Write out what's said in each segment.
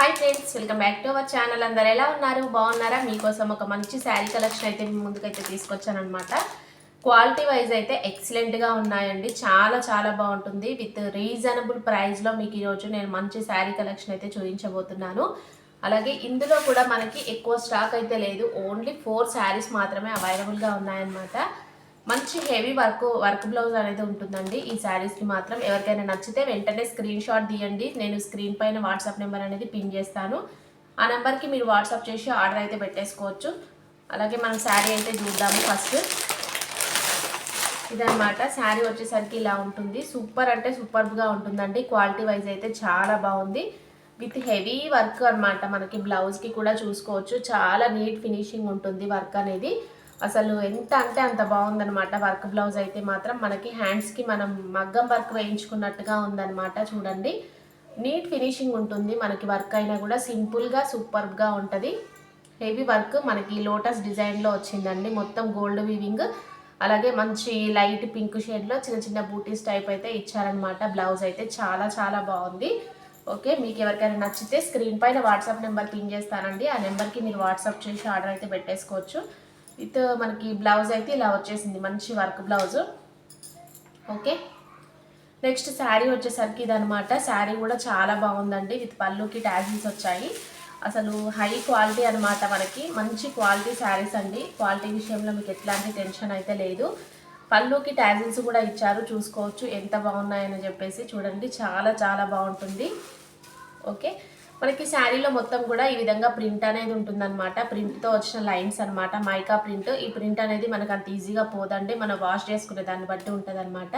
Hi friends welcome back to our channel అందరు ఎలా ఉన్నారు? బాగున్నారా? మీకోసం ఒక మంచి శారీ కలెక్షన్ అయితే మీ ముందుకైతే తీసుకొచ్చానమాట క్వాలిటీ వైజ్ అయితే ఎక్సలెంట్గా ఉన్నాయండి. చాలా చాలా బాగుంటుంది. విత్ రీజనబుల్ ప్రైస్లో మీకు ఈరోజు నేను మంచి శారీ కలెక్షన్ అయితే చూపించబోతున్నాను. అలాగే ఇందులో కూడా మనకి ఎక్కువ స్టాక్ అయితే లేదు. ఓన్లీ ఫోర్ శారీస్ మాత్రమే అవైలబుల్గా ఉన్నాయన్నమాట. మంచి హెవీ వర్క్ వర్క్ బ్లౌజ్ అనేది ఉంటుందండి. ఈ శారీస్కి మాత్రం ఎవరికైనా నచ్చితే వెంటనే స్క్రీన్ షాట్ తీయండి. నేను స్క్రీన్ పైన వాట్సాప్ నెంబర్ అనేది పిన్ చేస్తాను. ఆ నెంబర్కి మీరు వాట్సాప్ చేసి ఆర్డర్ అయితే పెట్టేసుకోవచ్చు. అలాగే మనం శారీ అయితే చూద్దాము ఫస్ట్. ఇదనమాట శారీ వచ్చేసరికి ఇలా ఉంటుంది. సూపర్ అంటే సూపర్గా ఉంటుందండి. క్వాలిటీ వైజ్ అయితే చాలా బాగుంది. విత్ హెవీ వర్క్ అనమాట మనకి బ్లౌజ్కి కూడా చూసుకోవచ్చు. చాలా నీట్ ఫినిషింగ్ ఉంటుంది వర్క్ అనేది. అసలు ఎంత అంటే అంత బాగుందనమాట వర్క్ బ్లౌజ్ అయితే మాత్రం మనకి హ్యాండ్స్కి మనం మగ్గం వర్క్ వేయించుకున్నట్టుగా ఉందన్నమాట చూడండి. నీట్ ఫినిషింగ్ ఉంటుంది. మనకి వర్క్ అయినా కూడా సింపుల్గా సూపర్గా ఉంటుంది. హెవీ వర్క్ మనకి లోటస్ డిజైన్లో వచ్చిందండి. మొత్తం గోల్డ్ వీవింగ్ అలాగే మంచి లైట్ పింక్ షేడ్లో చిన్న చిన్న బూటీస్ టైప్ అయితే ఇచ్చారనమాట బ్లౌజ్ అయితే చాలా చాలా బాగుంది. ఓకే మీకు ఎవరికైనా నచ్చితే స్క్రీన్ పైన వాట్సాప్ నెంబర్ పిన్ చేస్తానండి. ఆ నెంబర్కి మీరు వాట్సాప్ చేసి ఆర్డర్ అయితే పెట్టేసుకోవచ్చు. విత్ మనకి బ్లౌజ్ అయితే ఇలా వచ్చేసింది మంచి work blouse. Okay. Next sari వచ్చేసరికి ఇదనమాట శారీ కూడా చాలా బాగుందండి. విత్ పళ్ళుకి ట్యాజిల్స్ వచ్చాయి. అసలు హై క్వాలిటీ అనమాట మనకి. మంచి క్వాలిటీ శారీస్ అండి. క్వాలిటీ విషయంలో మీకు ఎట్లాంటి టెన్షన్ అయితే లేదు. పళ్ళుకి ట్యాజిల్స్ కూడా ఇచ్చారు. చూసుకోవచ్చు ఎంత బాగున్నాయని చెప్పేసి చూడండి. చాలా చాలా బాగుంటుంది. ఓకే. మనకి శారీలో మొత్తం కూడా ఈ విధంగా ప్రింట్ అనేది ఉంటుందన్నమాట. ప్రింట్తో వచ్చిన లైన్స్ అనమాట మైకా ప్రింట్. ఈ ప్రింట్ అనేది మనకు అంత ఈజీగా పోదండి. మనం వాష్ చేసుకునే దాన్ని బట్టి ఉంటుందన్నమాట.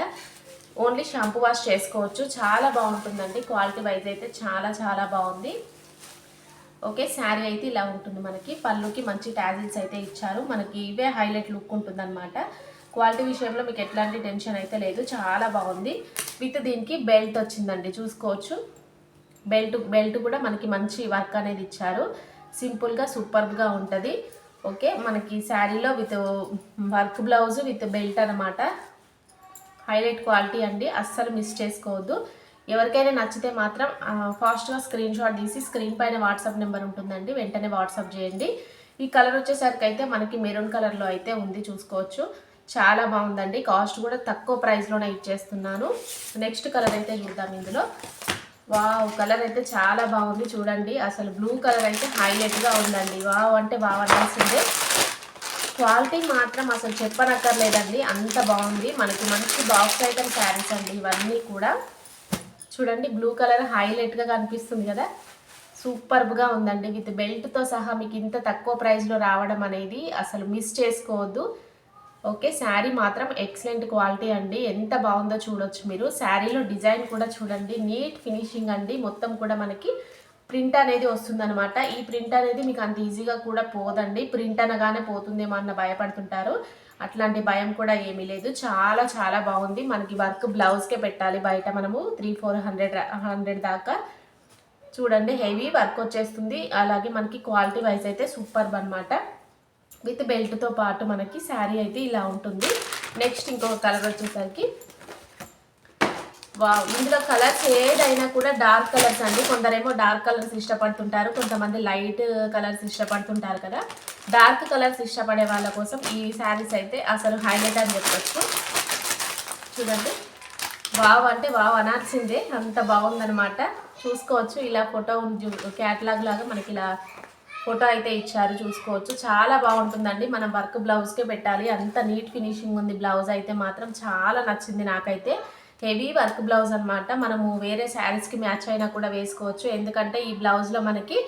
ఓన్లీ షాంపూ వాష్ చేసుకోవచ్చు. చాలా బాగుంటుందండి. క్వాలిటీ వైజ్ అయితే చాలా చాలా బాగుంది. ఓకే శారీ అయితే ఇలా ఉంటుంది మనకి. పళ్ళుకి మంచి ట్యాజిల్స్ అయితే ఇచ్చారు. మనకి ఇవే హైలైట్ లుక్ ఉంటుందన్నమాట. క్వాలిటీ విషయంలో మీకు ఎట్లాంటి టెన్షన్ అయితే లేదు. చాలా బాగుంది. విత్ దీనికి బెల్ట్ వచ్చిందండి. చూసుకోవచ్చు. బెల్ట్ బెల్ట్ కూడా మనకి మంచి వర్క్ అనేది ఇచ్చారు. సింపుల్గా సూపర్గా ఉంటుంది. ఓకే మనకి శారీలో with work blouse with belt అనమాట హైలైట్ క్వాలిటీ అండి అస్సలు మిస్ చేసుకోవద్దు. ఎవరికైనా నచ్చితే మాత్రం ఫాస్ట్గా స్క్రీన్ షాట్ తీసి స్క్రీన్ పైన వాట్సాప్ నెంబర్ ఉంటుందండి. వెంటనే వాట్సాప్ చేయండి. ఈ కలర్ వచ్చేసరికి అయితే మనకి మెరూన్ కలర్లో అయితే ఉంది చూసుకోవచ్చు. చాలా బాగుందండి. కాస్ట్ కూడా తక్కువ ప్రైస్లోనే ఇచ్చేస్తున్నాను. నెక్స్ట్ కలర్ అయితే చూద్దాం ఇందులో. వావ్ కలర్ అయితే చాలా బాగుంది చూడండి. అసలు బ్లూ కలర్ అయితే హైలైట్గా ఉందండి. వావ్ అంటే వావ్ అనాల్సిందే క్వాలిటీ మాత్రం అసలు చెప్పనక్కర్లేదండి. అంత బాగుంది. మనకి మంచి బాక్స్ ఐటమ్ శారీస్ అండి ఇవన్నీ కూడా. చూడండి బ్లూ కలర్ హైలైట్గా కనిపిస్తుంది కదా. సూపర్గా ఉందండి. విత్ బెల్ట్తో సహా మీకు ఇంత తక్కువ ప్రైస్లో రావడం అనేది అసలు మిస్ చేసుకోవద్దు. ఓకే శారీ మాత్రం ఎక్సలెంట్ క్వాలిటీ అండి. ఎంత బాగుందో చూడొచ్చు మీరు. శారీలో డిజైన్ కూడా చూడండి. నీట్ ఫినిషింగ్ అండి. మొత్తం కూడా మనకి ప్రింట్ అనేది వస్తుందన్నమాట. ఈ ప్రింట్ అనేది మీకు అంత ఈజీగా కూడా పోదండి. ప్రింట్ అనగానే పోతుందేమో అన్న భయపడుతుంటారు. అట్లాంటి భయం కూడా ఏమీ లేదు. చాలా చాలా బాగుంది. మనకి వర్క్ బ్లౌజ్కే పెట్టాలి. బయట మనము త్రీ ఫోర్ హండ్రెడ్ హండ్రెడ్ దాకా. చూడండి హెవీ వర్క్ వచ్చేస్తుంది. అలాగే మనకి క్వాలిటీ వైజ్ అయితే సూపర్బ్ అనమాట విత్ బెల్ట్తో పాటు మనకి శారీ అయితే ఇలా ఉంటుంది. నెక్స్ట్ ఇంకొక కలర్ వచ్చేసరికి వా ఇందులో కలర్స్ ఏదైనా కూడా డార్క్ కలర్స్ అండి. కొందరేమో డార్క్ కలర్స్ ఇష్టపడుతుంటారు కొంతమంది లైట్ కలర్స్ ఇష్టపడుతుంటారు కదా. డార్క్ కలర్స్ ఇష్టపడే వాళ్ళ కోసం ఈ శారీస్ అయితే అసలు హైలైట్ అని చెప్పొచ్చు. చూడండి. వావ్ అంటే వావ్ అనాల్సిందే అంత బాగుందనమాట చూసుకోవచ్చు ఇలా ఫోటో క్యాటలాగ్ లాగా మనకి ఇలా ఫోటో అయితే ఇచ్చారు చూసుకోవచ్చు. చాలా బాగుంటుందండి. మనం వర్క్ బ్లౌజ్కే పెట్టాలి. అంత నీట్ ఫినిషింగ్ ఉంది బ్లౌజ్ అయితే మాత్రం చాలా నచ్చింది నాకైతే. హెవీ వర్క్ బ్లౌజ్ అనమాట మనము వేరే శారీస్కి మ్యాచ్ అయినా కూడా వేసుకోవచ్చు. ఎందుకంటే ఈ బ్లౌజ్లో మనకి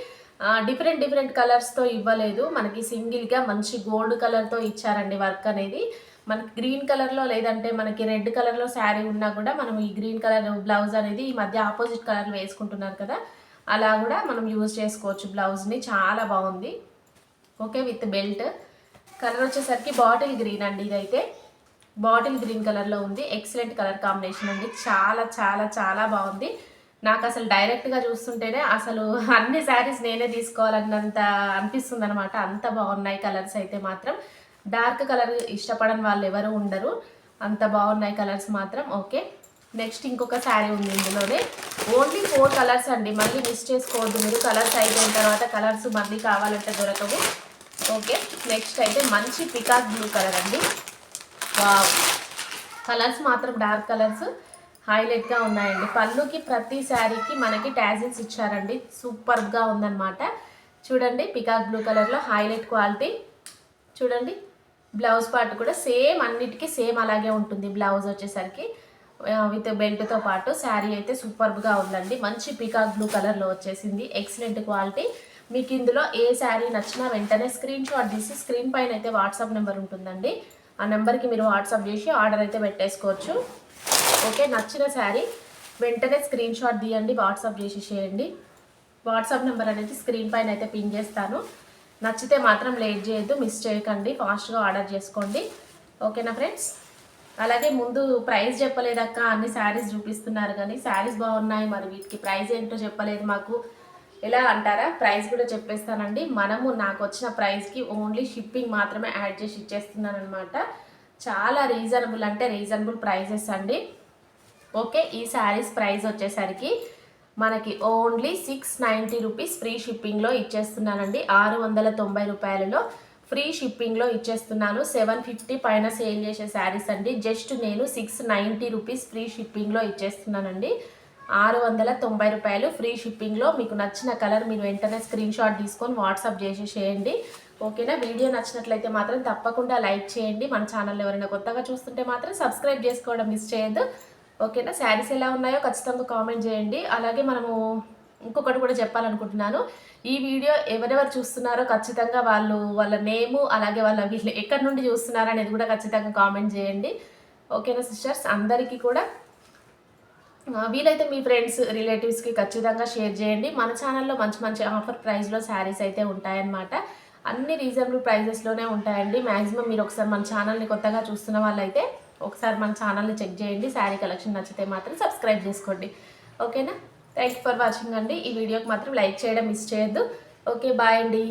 డిఫరెంట్ డిఫరెంట్ కలర్స్తో ఇవ్వలేదు. మనకి సింగిల్గా మంచి గోల్డ్ కలర్తో ఇచ్చారండి వర్క్ అనేది. మనకి గ్రీన్ కలర్లో లేదంటే మనకి రెడ్ కలర్లో శారీ ఉన్నా కూడా మనం ఈ గ్రీన్ కలర్ బ్లౌజ్ అనేది ఈ మధ్య ఆపోజిట్ కలర్లో వేసుకుంటున్నారు కదా. అలా కూడా మనం యూజ్ చేసుకోవచ్చు. బ్లౌజ్ని చాలా బాగుంది. ఓకే విత్ బెల్ట్ కలర్ వచ్చేసరికి బాటిల్ గ్రీన్ అండి ఇదైతే. బాటిల్ గ్రీన్ కలర్లో ఉంది. ఎక్సలెంట్ కలర్ కాంబినేషన్ అండి. చాలా చాలా చాలా బాగుంది. నాకు అసలు డైరెక్ట్గా చూస్తుంటేనే అసలు అన్ని శారీస్ నేనే తీసుకోవాలన్నంత అనిపిస్తుంది అనమాట అంత బాగున్నాయి కలర్స్ అయితే మాత్రం. డార్క్ కలర్ ఇష్టపడని వాళ్ళు ఎవరు ఉండరు. అంత బాగున్నాయి కలర్స్ మాత్రం. ఓకే నెక్స్ట్ ఇంకొక శారీ ఉంది ఇందులోనే. ఓన్లీ ఫోర్ కలర్స్ అండి. మళ్ళీ మిస్ చేసుకోవద్దు మీరు. కలర్స్ అయిపోయిన తర్వాత కలర్స్ మళ్ళీ కావాలంటే దొరకవు. ఓకే నెక్స్ట్ అయితే మంచి పికాక్ బ్లూ కలర్ అండి. కలర్స్ మాత్రం డార్క్ కలర్స్ హైలైట్గా ఉన్నాయండి. పళ్ళుకి ప్రతి శారీకి మనకి ట్యాజిల్స్ ఇచ్చారండి. సూపర్గా ఉందన్నమాట. చూడండి పికాక్ బ్లూ కలర్లో హైలైట్ క్వాలిటీ చూడండి. బ్లౌజ్ పార్ట్ కూడా సేమ్ అన్నిటికీ సేమ్ అలాగే ఉంటుంది. బ్లౌజ్ వచ్చేసరికి. విత్ బెల్ట్తో పాటు శారీ అయితే సూపర్గా ఉందండి. మంచి పికాక్ బ్లూ కలర్లో వచ్చేసింది. ఎక్సలెంట్ క్వాలిటీ మీకు ఇందులో ఏ శారీ నచ్చినా వెంటనే స్క్రీన్ షాట్ తీసి స్క్రీన్ పైన అయితే వాట్సాప్ నెంబర్ ఉంటుందండి. ఆ నెంబర్కి మీరు వాట్సాప్ చేసి ఆర్డర్ అయితే పెట్టేసుకోవచ్చు. ఓకే నచ్చిన శారీ వెంటనే స్క్రీన్ షాట్ తీయండి వాట్సాప్ చేసి చేయండి. వాట్సాప్ నెంబర్ అనేది స్క్రీన్ పైన అయితే పిన్ చేస్తాను. నచ్చితే మాత్రం లేట్ చేయొద్దు మిస్ చేయకండి ఫాస్ట్గా ఆర్డర్ చేసుకోండి. ఓకేనా ఫ్రెండ్స్ అలాగే ముందు ప్రైస్ చెప్పలేదక్క అన్ని శారీస్ చూపిస్తున్నారు కానీ శారీస్ బాగున్నాయి మరి వీటికి ప్రైస్ ఏంటో చెప్పలేదు మాకు. ఎలా అంటారా? ప్రైస్ కూడా చెప్పేస్తానండి. మనము నాకు వచ్చిన ప్రైస్కి ఓన్లీ షిప్పింగ్ మాత్రమే యాడ్ చేసి ఇచ్చేస్తున్నాను అనమాట చాలా రీజనబుల్ అంటే రీజనబుల్ ప్రైజెస్ అండి. ఓకే ఈ శారీస్ ప్రైస్ వచ్చేసరికి మనకి only six ninety rupees free షిప్పింగ్లో ఇచ్చేస్తున్నానండి. ఆరు వందల తొంభై రూపాయలలో ఫ్రీ షిప్పింగ్లో ఇచ్చేస్తున్నాను. సెవెన్ ఫిఫ్టీ పైన సేల్ చేసే శారీస్ అండి. జస్ట్ నేను సిక్స్ నైంటీ రూపీస్ ఫ్రీ షిప్పింగ్లో ఇచ్చేస్తున్నానండి. ఆరు వందల తొంభై రూపాయలు ఫ్రీ షిప్పింగ్లో మీకు నచ్చిన కలర్ మీరు వెంటనే స్క్రీన్ షాట్ తీసుకొని వాట్సాప్ చేసి చేయండి. ఓకేనా? వీడియో నచ్చినట్లయితే మాత్రం తప్పకుండా లైక్ చేయండి. మన ఛానల్ ఎవరైనా కొత్తగా చూస్తుంటే మాత్రం సబ్స్క్రైబ్ చేసుకోవడం మిస్ చేయొద్దు. ఓకేనా? శారీస్ ఎలా ఉన్నాయో ఖచ్చితంగా కామెంట్ చేయండి. అలాగే మనము ఇంకొకటి కూడా చెప్పాలనుకుంటున్నాను. ఈ వీడియో ఎవరెవరు చూస్తున్నారో ఖచ్చితంగా వాళ్ళు వాళ్ళ నేము అలాగే వాళ్ళ వీళ్ళు ఎక్కడి నుండి చూస్తున్నారు అనేది కూడా ఖచ్చితంగా కామెంట్ చేయండి. ఓకేనా సిస్టర్స్? అందరికీ కూడా వీలైతే మీ ఫ్రెండ్స్ రిలేటివ్స్కి ఖచ్చితంగా షేర్ చేయండి. మన ఛానల్లో మంచి మంచి ఆఫర్ ప్రైస్లో శారీస్ అయితే ఉంటాయన్నమాట. అన్ని రీజనబుల్ ప్రైజెస్లోనే ఉంటాయండి. మ్యాక్సిమం మీరు ఒకసారి మన ఛానల్ని కొత్తగా చూస్తున్న వాళ్ళైతే ఒకసారి మన ఛానల్ని చెక్ చేయండి. శారీ కలెక్షన్ నచ్చితే మాత్రం సబ్స్క్రైబ్ చేసుకోండి. ఓకేనా? థ్యాంక్ యూ ఫర్ వాచింగ్ అండి. ఈ వీడియోకి మాత్రం లైక్ చేయడం మిస్ చేయొద్దు. ఓకే బాయ్ అండి.